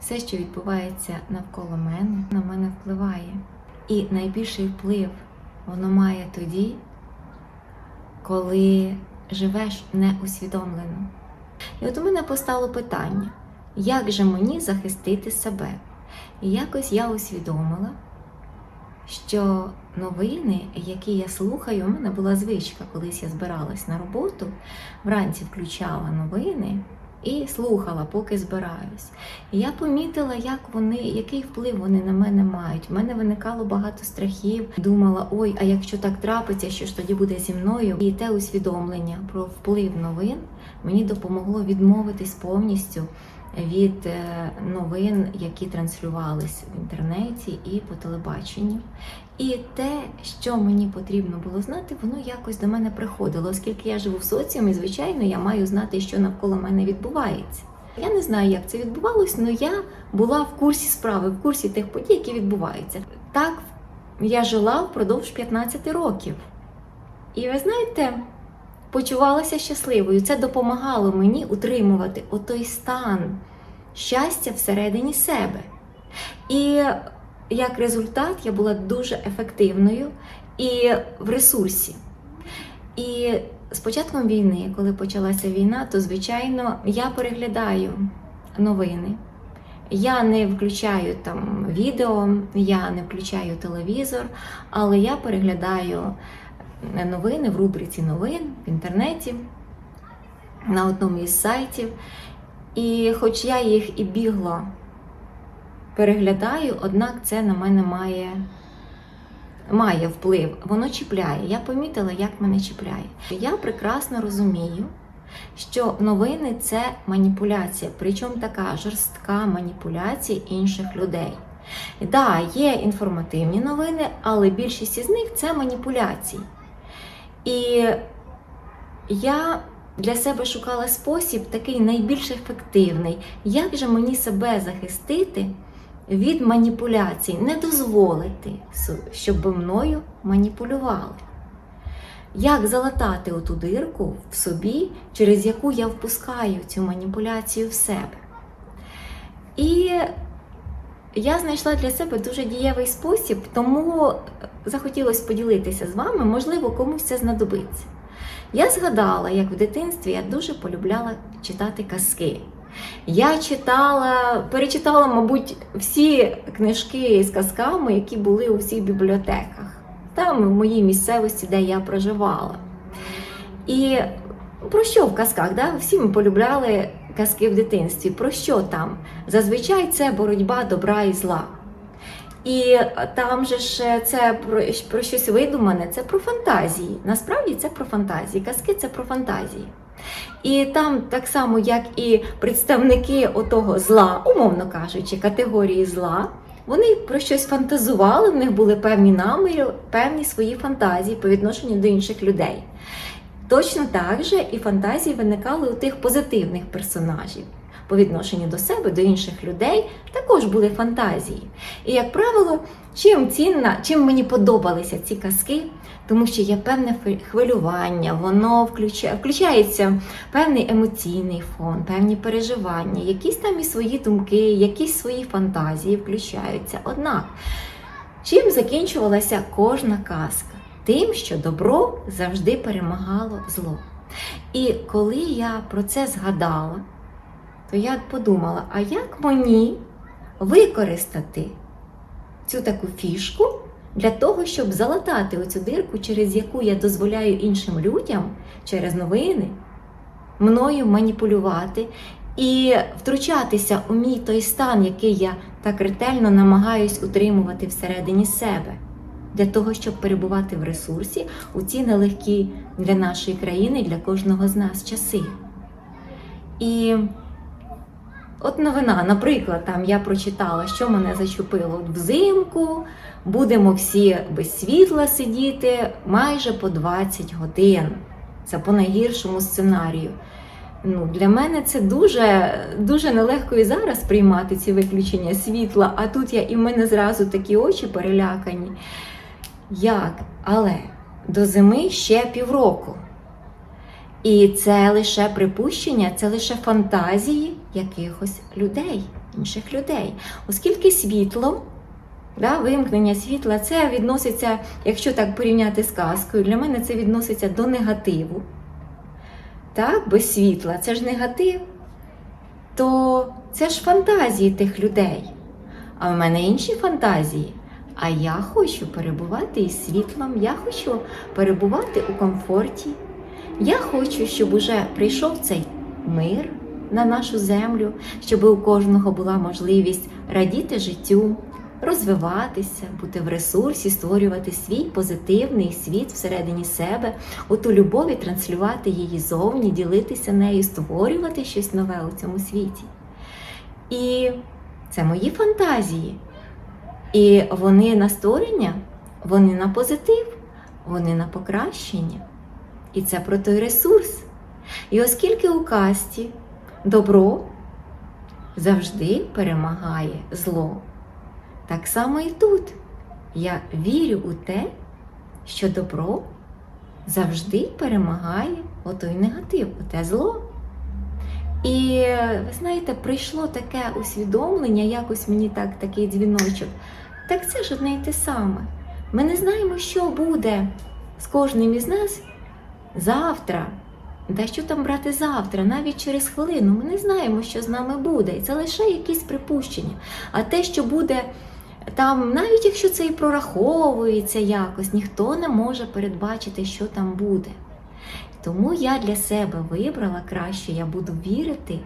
Все, що відбувається навколо мене, на мене впливає. І найбільший вплив воно має тоді, коли живеш неусвідомлено. І от у мене постало питання, як же мені захистити себе? І якось я усвідомила, що новини, які я слухаю, у мене була звичка, колись я збиралась на роботу, вранці включала новини і слухала, поки збираюсь. І я помітила, як вони, який вплив вони на мене мають. У мене виникало багато страхів. Думала, ой, а якщо так трапиться, що ж тоді буде зі мною? І те усвідомлення про вплив новин мені допомогло відмовитись повністю від е, новин, які транслювались в інтернеті і по телебаченню. І те, що мені потрібно було знати, воно якось до мене приходило, оскільки я живу в соціумі, звичайно, я маю знати, що навколо мене відбувається. Я не знаю, як це відбувалось, але я була в курсі справи, в курсі тих подій, які відбуваються. Так я жила впродовж 15 років. І ви знаєте, почувалася щасливою. Це допомагало мені утримувати отой стан щастя всередині себе. І як результат я була дуже ефективною і в ресурсі. І з початком війни, коли почалася війна, то звичайно я переглядаю новини. Я не включаю там відео, я не включаю телевізор, але я переглядаю новини в рубриці новин в інтернеті на одному із сайтів. І хоч я їх і бігло переглядаю, однак це на мене має, має вплив. Воно чіпляє. Я помітила, як мене чіпляє. Я прекрасно розумію, що новини це маніпуляція, причому така жорстка маніпуляція інших людей. Так, да, є інформативні новини, але більшість із них це маніпуляції. І я для себе шукала спосіб такий найбільш ефективний, як же мені себе захистити від маніпуляцій, не дозволити, щоб мною маніпулювали. Як залатати оту дирку в собі, через яку я впускаю цю маніпуляцію в себе? І я знайшла для себе дуже дієвий спосіб, тому захотілося поділитися з вами, можливо, комусь це знадобиться. Я згадала, як в дитинстві я дуже полюбляла читати казки. Я читала, перечитала, мабуть, всі книжки з казками, які були у всіх бібліотеках, там в моїй місцевості, де я проживала. І про що в казках? Да? Всі ми полюбляли казки в дитинстві. Про що там? Зазвичай це боротьба добра і зла. І там же ж це про, про щось видумане, це про фантазії. Насправді це про фантазії. Казки це про фантазії. І там, так само, як і представники отого зла, умовно кажучи, категорії зла, вони про щось фантазували, в них були певні наміри, певні свої фантазії по відношенню до інших людей. Точно так же і фантазії виникали у тих позитивних персонажів. По відношенню до себе, до інших людей, також були фантазії. І, як правило, чим цінна, чим мені подобалися ці казки, тому що є певне хвилювання, воно включає, включається певний емоційний фон, певні переживання, якісь там і свої думки, якісь свої фантазії включаються. Однак, чим закінчувалася кожна казка? Тим, що добро завжди перемагало зло. І коли я про це згадала, то я подумала, а як мені використати цю таку фішку для того, щоб залатати оцю дирку, через яку я дозволяю іншим людям через новини мною маніпулювати і втручатися у мій той стан, який я так ретельно намагаюсь утримувати всередині себе. Для того, щоб перебувати в ресурсі у ці нелегкі для нашої країни, для кожного з нас часи. І От новина, наприклад, там я прочитала, що мене зачепило взимку. Будемо всі без світла сидіти майже по 20 годин. Це по найгіршому сценарію. Ну, Для мене це дуже дуже нелегко і зараз приймати ці виключення світла, а тут я і в мене зразу такі очі перелякані. Як? Але до зими ще півроку. І це лише припущення, це лише фантазії якихось людей, інших людей. Оскільки світло, да, вимкнення світла, це відноситься, якщо так порівняти з казкою, для мене це відноситься до негативу. Так, без світла це ж негатив, то це ж фантазії тих людей. А в мене інші фантазії. А я хочу перебувати із світлом, я хочу перебувати у комфорті. Я хочу, щоб уже прийшов цей мир на нашу землю, щоб у кожного була можливість радіти життю, розвиватися, бути в ресурсі, створювати свій позитивний світ всередині себе, оту любов і транслювати її зовні, ділитися нею, створювати щось нове у цьому світі. І це мої фантазії. І вони на створення, вони на позитив, вони на покращення. І це про той ресурс. І оскільки у касті добро завжди перемагає зло, так само і тут я вірю у те, що добро завжди перемагає отой негатив, оте зло. І ви знаєте, прийшло таке усвідомлення, якось мені так такий дзвіночок. Так це ж одне й те саме. Ми не знаємо, що буде з кожним із нас завтра. Та що там брати завтра, навіть через хвилину, ми не знаємо, що з нами буде. І це лише якісь припущення. А те, що буде там, навіть якщо це і прораховується якось, ніхто не може передбачити, що там буде. Тому я для себе вибрала краще, я буду вірити,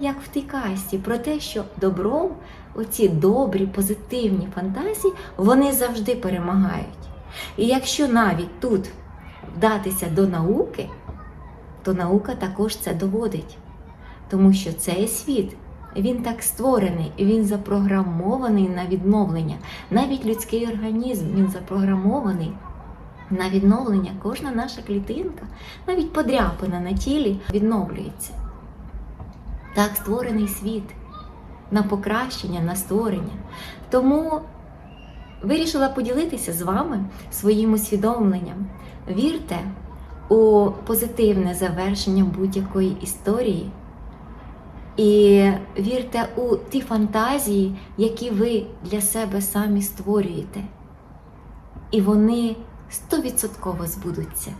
як в тій касті, про те, що добром, оці добрі, позитивні фантазії, вони завжди перемагають. І якщо навіть тут вдатися до науки, то наука також це доводить. Тому що цей світ, він так створений, він запрограмований на відновлення. Навіть людський організм він запрограмований на відновлення. Кожна наша клітинка, навіть подряпина на тілі відновлюється. Так створений світ на покращення, на створення. Тому вирішила поділитися з вами своїм усвідомленням. Вірте у позитивне завершення будь-якої історії. І вірте у ті фантазії, які ви для себе самі створюєте. І вони стовідсотково збудуться.